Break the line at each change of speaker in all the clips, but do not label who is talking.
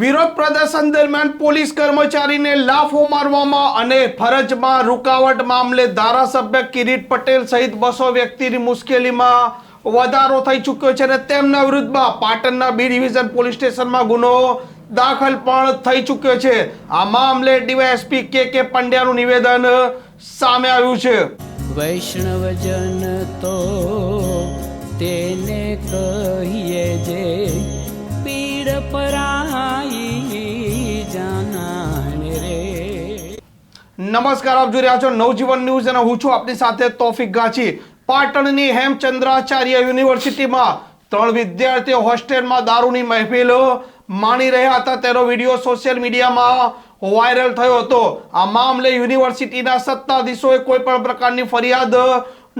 વિરોધ પ્રદર્શન દરમિયાન પોલીસ કર્મચારીને લાફો મારવામાં અને ફરજમાં રૂકાવટ મામલે ધારાસભ્ય કિરીટ પટેલ સહિત બસો વ્યક્તિની મુશ્કેલીમાં વધારો થઈ ચૂક્યો છે અને તેમના વિરુદ્ધમાં પાટણના બી ડિવિઝન પોલીસ સ્ટેશનમાં ગુનો દાખલ પણ થઈ ચૂક્યો છે. આ મામલે ડીવાયએસપી કે કે પંડ્યાનું નિવેદન સામે આવ્યું છે.
વૈષ્ણવજન તો તેને કહીએ જે પીડ પરાઈ
નમસ્કાર, આપ જોઈ રહ્યા છો નવજીવન ન્યૂઝ અને હું છું આપની સાથે તોફિક ગાંચી. પાટણની હેમચંદ્રાચાર્ય યુનિવર્સિટીમાં ત્રણ વિદ્યાર્થીઓ હોસ્ટેલમાં દારૂની મહેફિલ માણી રહ્યા હતા. તેનો વીડિયો સોશિયલ મીડિયામાં વાયરલ થયો હતો. આ મામલે યુનિવર્સિટીના સત્તાધીશોએ કોઈ પણ પ્રકારની ફરિયાદ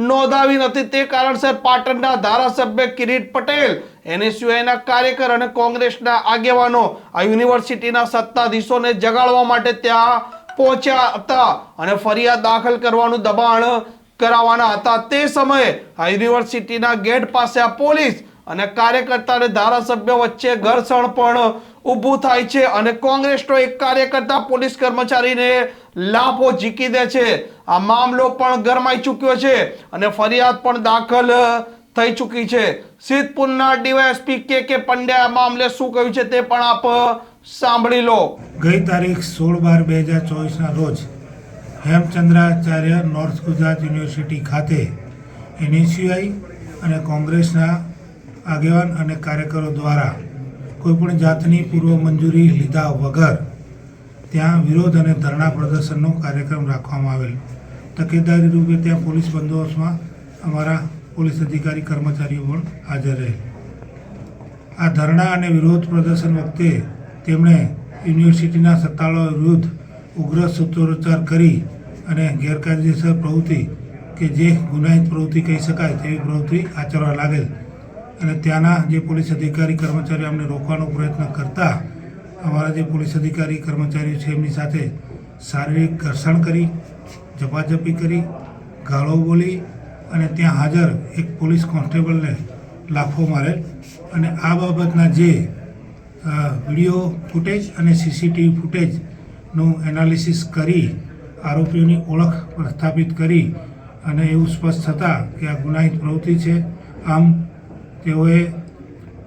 નોંધાવી નથી. તે કારણસર પાટણના ધારાસભ્ય કિરીટ પટેલ, એનએસયુઆઈના કાર્યકર અને કોંગ્રેસના આગેવાનો આ યુનિવર્સિટીના સત્તાધીશોને જગાડવા માટે ત્યાં પહોંચ્યા હતા અને ફરિયાદ દાખલ કરવાનું દબાણ કરાવવાના હતા. તે સમયે આ યુનિવર્સિટીના ગેટ પાસે આ પોલીસ અને કાર્યકર્તા અને ધારાસભ્ય વચ્ચે ઘર્ષણ પણ ઊભું થાય છે અને કોંગ્રેસનો એક કાર્યકર્તા પોલીસ કર્મચારીને લાફો ઝીકી દે છે. આ મામલો પણ ગરમાઈ ચૂક્યો છે અને ફરિયાદ પણ દાખલ થઈ ચૂકી છે. સિદ્ધપુરના ડીવાયએસપી કે કે પંડ્યા મામલે શું કહ્યું છે તે પણ આપ સાંભળી લો.
ગઈ તારીખ સોળ બાર બે હજાર ચોવીસના રોજ હેમચંદ્રાચાર્ય નોર્થ ગુજરાત યુનિવર્સિટી ખાતે એનએસયુઆઈ અને કોંગ્રેસના આગેવાન અને કાર્યકરો દ્વારા કોઈપણ જાતની પૂર્વ મંજૂરી લીધા વગર ત્યાં વિરોધ અને ધરણા પ્રદર્શનનો કાર્યક્રમ રાખવામાં આવેલ. તકેદારી રૂપે ત્યાં પોલીસ બંદોબસ્તમાં અમારા પોલીસ અધિકારી કર્મચારીઓ પણ હાજર રહે. આ ધરણા અને વિરોધ પ્રદર્શન વખતે તેમણે યુનિવર્સિટીના સત્તાળો વિરુદ્ધ ઉગ્ર સૂત્રોચ્ચાર કરી અને ગેરકાયદેસર પ્રવૃત્તિ કે જે ગુનાહિત પ્રવૃત્તિ કહી શકાય તેવી પ્રવૃત્તિ આચરવા લાગેલ. અને ત્યાંના જે પોલીસ અધિકારી કર્મચારીઓ અમને રોકવાનો પ્રયત્ન કરતા, અમારા જે પોલીસ અધિકારી કર્મચારીઓ છે એમની સાથે શારીરિક ઘર્ષણ કરી, ઝપાઝપી કરી, ગાળો બોલી અને ત્યાં હાજર એક પોલીસ કોન્સ્ટેબલને લાફો મારેલ અને આ બાબતના જે વીડિયો ફૂટેજ અને સીસીટીવી ફૂટેજનું એનાલિસિસ કરી, આરોપીઓની ઓળખ પ્રસ્થાપિત કરી અને એવું સ્પષ્ટ થતાં કે આ ગુનાહિત પ્રવૃત્તિ છે. આમ, તેઓએ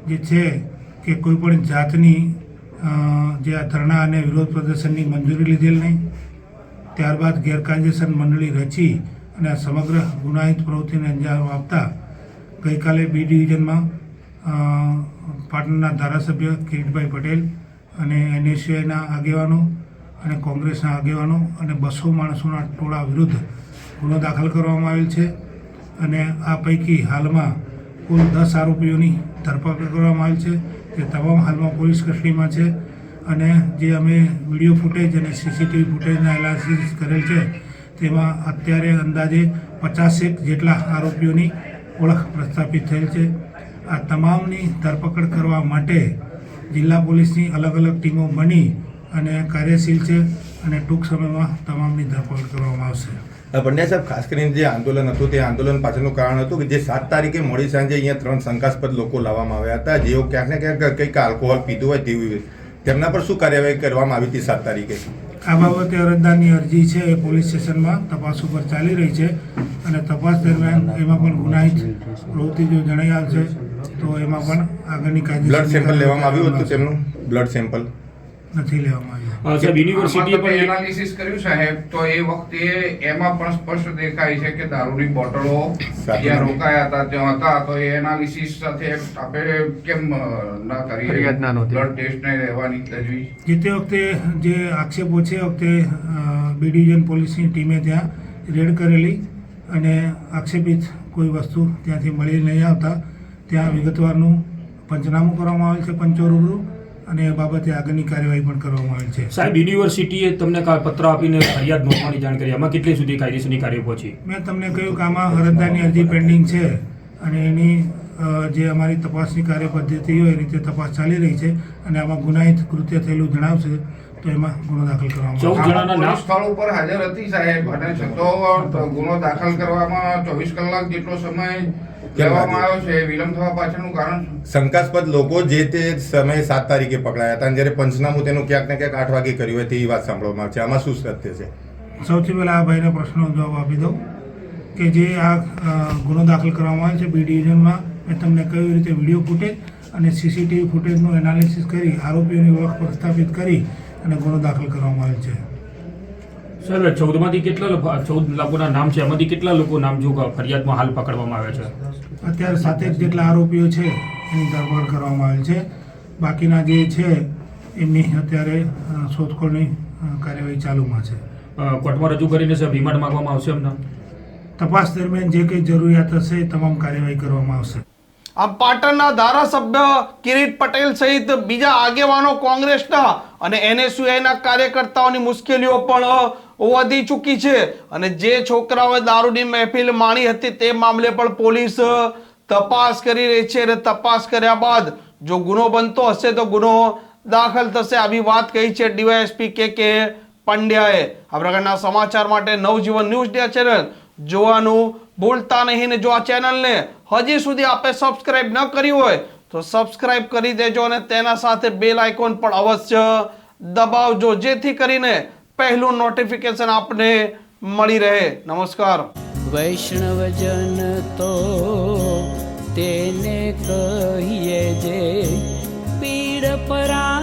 જે છે કે કોઈપણ જાતની જે આ ધરણા અને વિરોધ પ્રદર્શનની મંજૂરી લીધેલ નહીં. ત્યારબાદ ગેરકાયદેસર મંડળી રચી અને સમગ્ર ગુનાહિત પ્રવૃત્તિને અંજામ આપતા ગઈકાલે બી ડિવિઝનમાં પાટણના ધારાસભ્ય કિરીટભાઈ પટેલ અને એનએસયુઆઈના આગેવાનો અને કોંગ્રેસના આગેવાનો અને બસો માણસોના ટોળા વિરુદ્ધ ગુનો દાખલ કરવામાં આવેલ છે. અને આ પૈકી હાલમાં કુલ દસ આરોપીઓની ધરપકડ કરવામાં આવેલ છે તે તમામ હાલમાં પોલીસ કસ્ટડીમાં છે. અને જે અમે વીડિયો ફૂટેજ અને સીસીટીવી ફૂટેજના એનાલિસિસ કરેલ છે તેમાં અત્યારે અંદાજે પચાસેક જેટલા આરોપીઓની ઓળખ પ્રસ્થાપિત થયેલ છે. આ તમામની ધરપકડ કરવા માટે જિલ્લા પોલીસની અલગ અલગ ટીમો બની અને કાર્યશીલ છે અને ટૂંક સમયમાં તમામની ધરપકડ કરવામાં આવશે.
પંડ્યા સાહેબ, ખાસ કરીને જે આંદોલન હતું, તે આંદોલન પાછળનું કારણ હતું કે જે સાત તારીખે મોડી સાંજે અહીંયા ત્રણ શંકાસ્પદ લોકો લાવવામાં આવ્યા હતા. જેઓ ક્યાંક ને ક્યાંક કંઈક આલ્કોહોલ પીધું હોય તેવી તેમના પર શું કાર્યવાહી કરવામાં આવી હતી સાત તારીખે?
આ બાબતે અરજદારની અરજી છે એ પોલીસ સ્ટેશનમાં તપાસ ઉપર ચાલી રહી છે અને તપાસ દરમિયાન એમાં પણ ગુનાહિત પ્રવૃત્તિ જો જણાઈ આવશે તો એમાં પણ આગળની
બ્લડ સેમ્પલ લેવામાં આવ્યું હતું તેમનું? Blood sample?
નથી લેવામાં આવ્યું.
સાહેબ
યુનિવર્સિટી
પણ
એનાલિસિસ કર્યું સાહેબ? તો એ વખતે એમાં પણ સ્પષ્ટ દેખાય છે કે દારૂની બોટલો જ્યાં રોકાયા હતા ત્યાં હતા. તો એ એનાલિસિસ સાથે આપણે કેમ ના કરીએ? બ્લડ ટેસ્ટ ને લેવાની તજવીજ?
જે તે વખતે જે આક્ષેપો છે એ વખતે બી ડિવિઝન પોલીસની ટીમે ત્યાં રેડ કરેલી અને આક્ષેપિત કોઈ વસ્તુ ત્યાંથી મળી નહીં આવતા. ત્યાં વિગતવારનું પંચનામું કરવામાં આવેલ છે પંચો રૂબરૂ. અને એ બાબતે આગળની કાર્યવાહી પણ કરવામાં આવેલ છે.
સાહેબ યુનિવર્સિટીએ તમને પત્ર આપીને ફરિયાદ નોંધવાની જાણ કરી આમાં કેટલી સુધી કાયદેસરની કાર્ય પહોંચી?
મેં તમને કહ્યું કે આમાં અરજદારની અરજી પેન્ડિંગ છે અને એની જે અમારી તપાસની કાર્ય પદ્ધતિ હોય એ રીતે તપાસ ચાલી રહી છે અને આમાં ગુનાહિત કૃત્ય થયેલું જણાવશે તો એમાં ગુનો દાખલ કરવામાં
ચૌદ
આવશે.
જણાના
સ્થળ ઉપર હાજર હતી સાહેબ અને છતાં ગુનો દાખલ કરવામાં ચોવીસ કલાક જેટલો સમય
કેમ
લેવામાં આવ્યો છે એ વિલંબ થવા પાછળનું કારણ
શંકાસ્પદ લોકો જે તે સમયે સાત તારીખે પકડાયા હતા અને જ્યારે પંચનામું તેનું ક્યાંક ને ક્યાંક આઠ વાગે કર્યું હોય તેવી વાત સાંભળવામાં આવે છે. આમાં શું સત્ય છે?
સૌથી પહેલાં આ ભાઈના પ્રશ્નનો જવાબ આપી દઉં કે જે આ ગુનો દાખલ કરવામાં આવે છે બી ડિવિઝનમાં મેં તમને કઈ રીતે વીડિયો ફૂટેજ અને સીસીટીવી ફૂટેજનું એનાલિસિસ કરી આરોપીઓની ઓળખ પ્રસ્થાપિત કરી અને ગુનો દાખલ કરવામાં આવે છે.
સર ચૌદમાંથી કેટલા લોકો ચૌદ લોકોના નામ છે? એમાંથી કેટલા લોકો નામ જો ફરિયાદમાં હાલ પકડવામાં આવ્યા છે?
અત્યારે સાતેક જેટલા આરોપીઓ છે એની ધરપકડ કરવામાં આવેલ છે. બાકીના જે છે એમની અત્યારે શોધખોળની કાર્યવાહી ચાલુમાં છે.
કોર્ટમાં રજૂ કરીને સર રિમાન્ડ માંગવામાં આવશે એમના?
તપાસ દરમિયાન જે કંઈ જરૂરિયાત હશે એ તમામ કાર્યવાહી કરવામાં આવશે.
આ પાટણના ધારાસભ્ય કિરીટ પટેલ સહિત બીજા આગેવાનો કોંગ્રેસના અને એનએસયુઆઈના કાર્યકર્તાઓની મુશ્કેલીઓ પણ વધી ચૂકી છે. અને જે છોકરાઓએ દારૂની મહેફિલ માણી હતી તે મામલે પણ પોલીસ તપાસ કરી રહી છે અને તપાસ કર્યા બાદ જો ગુનો બનતો હશે તો ગુનો દાખલ થશે આવી વાત કહી છે ડીવાયએસપી કે કે પંડ્યાએ. આ પ્રકારના સમાચાર માટે નવજીવન ન્યૂઝ ડે ચેનલ જોવાનું ભૂલતા નહીં ને જો આ ચેનલને હજી સુધી આપે સબસ્ક્રાઇબ ન કરી હોય તો સબસ્ક્રાઇબ કરી દેજો અને તેના સાથે બેલ આઇકોન પણ અવશ્ય દબાવજો. જેથી કરીને પહેલું નોટિફિકેશન આપને મળી રહે. નમસ્કાર.
વૈષ્ણવજન તો તેને કહીએ જે પીડ પરા